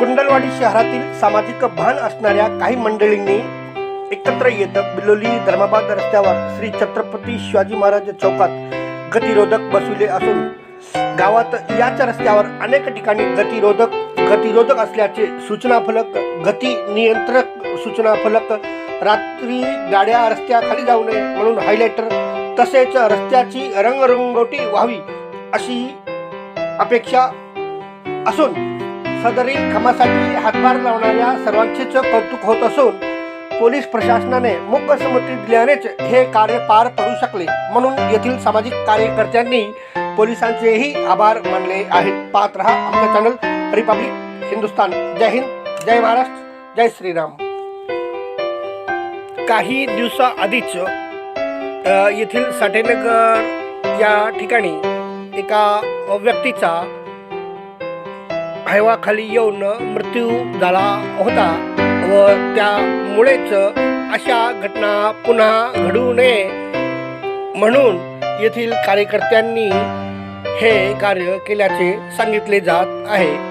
कुंडलवाडी शहरातील सामाजिक भान असणाऱ्या काही मंडळींनी एकत्र येत बिलोली धर्माबाद रस्त्यावर श्री छत्रपती शिवाजी महाराज चौकात गतिरोधक बसविले असून गावात याच रस्त्यावर अनेक ठिकाणी गतिरोधक गतिरोधक असल्याचे सूचना फलक गती नियंत्रक सूचना फलक रात्री गाड्या रस्त्याखाली जाऊ नये म्हणून हायलायटर तसेच रस्त्याची रंगरंगोटी व्हावी अशी अपेक्षा असून सदरी कामासाठी हातभार लावणाऱ्या सर्वांचेच कौतुक होत असून पोलीस प्रशासनाने मुख्य संमती दिल्यानेच हे कार्य पार पडू शकले. म्हणून येथील सामाजिक कार्यकर्त्यांनी पोलिसांचेही आभार मानले आहेत. पाहत रहा आमचा चॅनल रिपब्लिक हिंदुस्तान जय हिंद जय महाराष्ट्र जय श्रीराम. काही दिवसाआधीच येथील साठेनगर या ठिकाणी एका व्यक्तीचा हैवाखाली येऊन मृत्यू झाला होता व त्यामुळेच अशा घटना पुन्हा घडू नये म्हणून येथील कार्यकर्त्यांनी हे कार्य केल्याचे सांगितले जात आहे.